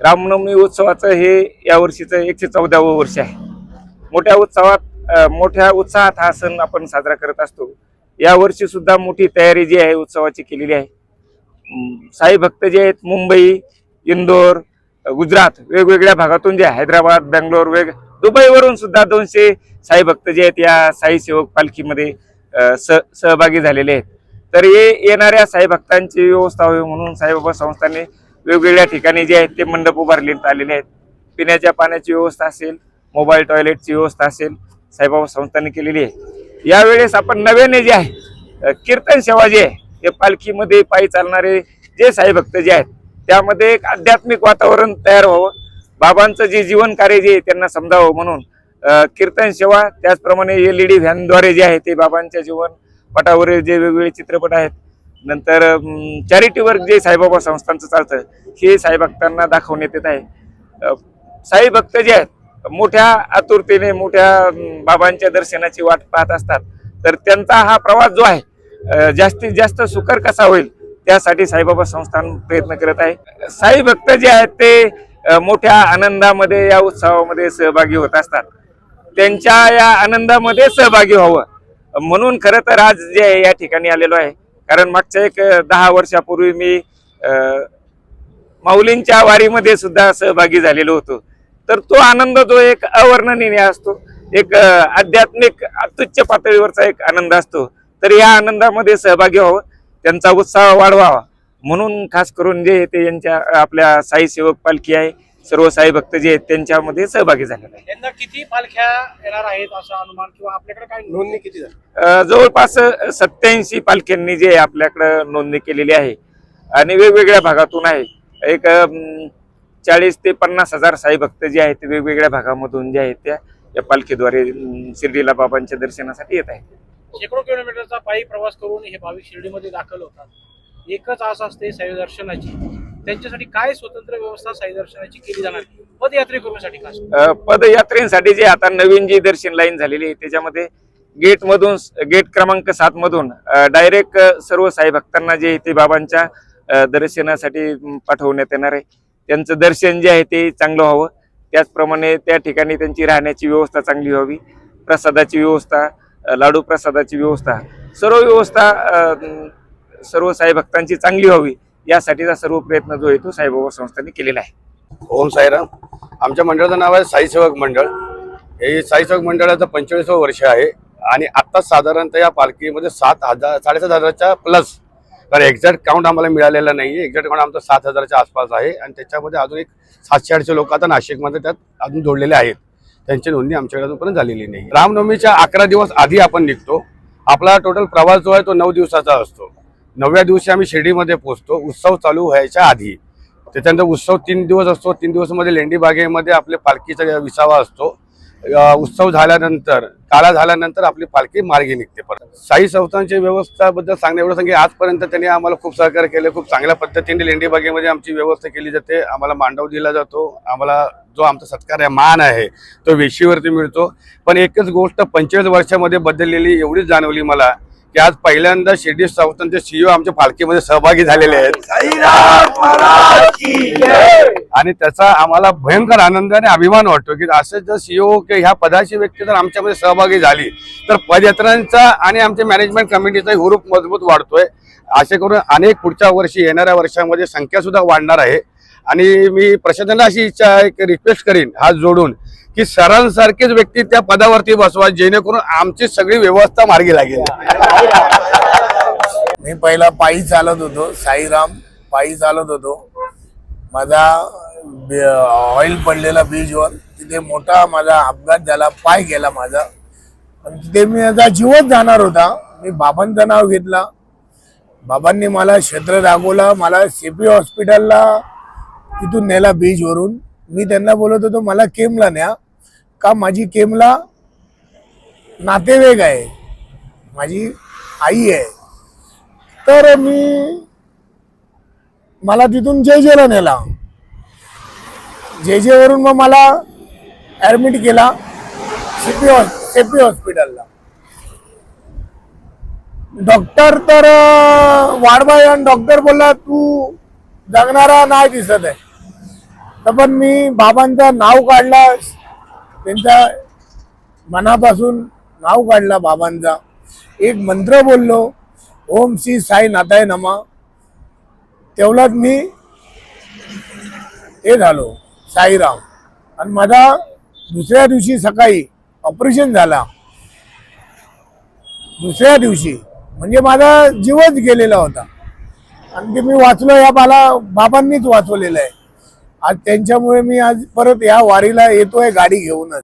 रामनवमी उत्सवाचं हे यावर्षीचं एकशे चौदावं वर्ष आहे. मोठ्या उत्सवात मोठ्या उत्साहात हा सण आपण साजरा करत असतो. यावर्षी सुद्धा मोठी तयारी जी आहे उत्सवाची केलेली आहे. साई भक्त जे आहेत मुंबई इंदोर गुजरात वेगवेगळ्या भागातून जे हैदराबाद बेंगलोर वेग दुबईवरून सुद्धा दोनशे साई भक्त जे आहेत या साई सेवक पालखीमध्ये स सहभागी झालेले आहेत. तर हे येणाऱ्या साई भक्तांची व्यवस्था होईल म्हणून साईबाबा संस्थांनी वेगवेगळ्या ठिकाणी जे आहेत ते मंडप उभारण्यात आलेले आहेत. पिण्याच्या पाण्याची व्यवस्था असेल मोबाईल टॉयलेटची व्यवस्था असेल साईबाबा संस्थांनी केलेली आहे. यावेळेस आपण नव्याने जे आहे कीर्तन सेवा जी आहे हे पालखीमध्ये पायी चालणारे जे साई भक्त जे आहेत त्यामध्ये एक आध्यात्मिक वातावरण तयार व्हावं. बाबांचं जे जीवन कार्य जे आहे त्यांना समजावं म्हणून कीर्तन सेवा त्याचप्रमाणे एल ई डी व्हॅनद्वारे जे आहे ते बाबांच्या जीवन पटावरील जे वेगवेगळे चित्रपट आहेत नंतर चॅरिटी वर्क जे साईबाबा संस्थांचं चालतं हे साईभक्तांना दाखवण्यात येत आहे. साई भक्त जे आहेत मोठ्या आतुरतेने मोठ्या बाबांच्या दर्शनाची वाट पाहत असतात. तर त्यांचा हा प्रवास जो आहे जास्तीत जास्त सुकर कसा होईल त्यासाठी साईबाबा संस्थान प्रयत्न करत आहे. साई भक्त जे आहेत ते मोठ्या आनंदामध्ये या उत्सवामध्ये सहभागी होत असतात. त्यांच्या या आनंदामध्ये सहभागी व्हावं. म्हणून खरं तर आज जे आहे या ठिकाणी आलेलो आहे कारण मागच्या एक दहा वर्षापूर्वी मी माऊलींच्या वारीमध्ये सुद्धा सहभागी झालेलो होतो. तर तो आनंद जो एक अवर्णनीय असतो. एक आध्यात्मिक अत्युच्च पातळीवरचा एक आनंद असतो. तर या आनंदामध्ये सहभागी व्हावं त्यांचा उत्साह वाढवावा. म्हणून खास करून जे ते यांच्या आपल्या साई सेवक पालखी आहे सर्व साई भक्त जे आहेत त्यांच्यामध्ये सहभागी झालेले आहे यंदा किती पालख्या येणार आहेत असं अनुमान किंवा आपल्याकडे काय नोंदणी किती झाली? अ, जवळपास सत्याऐंशी पालख्यांनी जे आपल्याकडं नोंदणी केलेली आहे आणि वेगवेगळ्या भागातून आहे. एक चाळीस ते पन्नास हजार साई भक्त जे आहेत ते वेगवेगळ्या भागामधून जे आहेत त्या या पालखीद्वारे शिर्डीला बाबांच्या दर्शनासाठी येत आहेत. शेकडो किलोमीटरचा पायी प्रवास करून हे भाविक शिर्डीमध्ये दाखल होतात. एकच आस असते साई दर्शनाची. त्यांच्यासाठी काय स्वतंत्र व्यवस्था साई दर्शनाची केली जाणार? पदयात्रेकरूंसाठी खास पदयात्रेसाठी जे आता नवीन जी दर्शन लाईन झालेली आहे त्याच्यामध्ये गेट मधून गेट क्रमांक सात मधून डायरेक्ट सर्व साई भक्तांना जे आहे ते बाबांच्या दर्शनासाठी पाठवण्यात येणार आहे. त्यांचं दर्शन जे आहे ते चांगलं व्हावं. त्याचप्रमाणे त्या ठिकाणी त्यांची राहण्याची व्यवस्था चांगली व्हावी. प्रसादाची व्यवस्था लाडू प्रसादाची व्यवस्था सर्व व्यवस्था सर्व साई भक्तांची चांगली व्हावी. यासाठीचा सर्व प्रयत्न जो आहे तो साईबाबा संस्थांनी केलेला आहे. ओम साईराम. आमच्या मंडळाचं नाव आहे साईसेवक मंडळ. हे साईसेवक मंडळाचं पंचेचाळीसवं वर्ष आहे आणि आत्ता साधारणतः या पालखीमध्ये सात हजार साडेसात हजाराच्या प्लस कारण एक्झॅक्ट काउंट आम्हाला मिळालेला नाही एक्झॅक्ट काउंट आमचं सात हजाराच्या आसपास आहे आणि त्याच्यामध्ये अजून एक सातशे आठशे लोक आता नाशिकमध्ये त्यात अजून जोडलेले आहेत. त्यांची नोंदणी आमच्याकडे अजूनपर्यंत झालेली नाही. रामनवमीच्या अकरा दिवस आधी आपण निघतो. आपला टोटल प्रवास जो आहे तो नऊ दिवसाचा असतो. नवव्या दिवशी आम्ही शिर्डीमध्ये पोहोचतो. उत्सव चालू व्हायच्या आधी. त्याच्यानंतर उत्सव तीन दिवस असतो. तीन दिवसमध्ये लेंडी बागेमध्ये आपले पालखीचा विसावा असतो. उत्सव झाल्यानंतर काळा झाल्यानंतर आपली पालखी मार्गी निघते परत. साई संस्थांच्या व्यवस्थाबद्दल सांगणं एवढं सांगे आजपर्यंत त्यांनी आम्हाला खूप सहकार्य केलं. खूप चांगल्या पद्धतीने लेंडी बागेमध्ये आमची व्यवस्था केली जाते. आम्हाला मांडव दिला जातो. आम्हाला जो आमचा सत्कार आहे मान आहे तो वेशीवरती मिळतो. पण एकच गोष्ट पंचवीस वर्षामध्ये बदललेली एवढीच जाणवली मला. की आज पहिल्यांदा शिर्डी संस्थांचे सीईओ आमच्या पालखीमध्ये सहभागी झालेले आहेत. आणि त्याचा आम्हाला भयंकर आनंद आणि अभिमान वाटतो की असं जर सीईओ किंवा ह्या पदाची व्यक्ती जर आमच्यामध्ये सहभागी झाली तर पदयात्रांचा आणि आमच्या मॅनेजमेंट कमिटीचा हुरूप मजबूत वाढतोय. असे करून अनेक पुढच्या वर्षी येणाऱ्या वर्षामध्ये संख्या सुद्धा वाढणार आहे. आणि मी प्रशासनाला अशी इच्छा एक रिक्वेस्ट करीन हात जोडून. की सरांसारखेच व्यक्ती त्या पदावरती बसवा जेणेकरून आमची सगळी व्यवस्था मार्गी लागेल. मी पहिला पायी चालत होतो साईराम पायी चालत होतो. माझा बे- ऑइल पडलेला बीजवर तिथे मोठा माझा अपघात झाला पाय गेला माझा. पण तिथे मी आता जीवच जाणार होता. मी बाबांचं नाव घेतला. बाबांनी मला क्षेत्र दाखवलं मला सीपी हॉस्पिटलला तिथून नेला बीजवरून मी त्यांना बोलत होतो मला केमला न्या. का माझी केमला नातेवाईक आहे माझी आई आहे. तर मी मला तिथून जे जेला नेला. जे जेवरून मग मला ऍडमिट केला सीपी सेपी हॉस्पिटलला डॉक्टर तर अं, आणि डॉक्टर बोलला तू जगणारा नाही दिसत आहे. तर पण मी बाबांचं नाव काढला. त्यांच्या मनापासून नाव काढला बाबांचा. एक मंत्र बोललो ओम श्री साई नाताय नमा. तेवढाच मी हे झालो साईराम. आणि माझा दुसऱ्या दिवशी सकाळी ऑपरेशन झाला. दुसऱ्या दिवशी म्हणजे माझा जीवच गेलेला होता. आणखी मी वाचलो या मला बाबांनीच वाचवलेलं आहे. आज त्यांच्यामुळे मी आज परत या वारीला येतोय गाडी घेऊनच.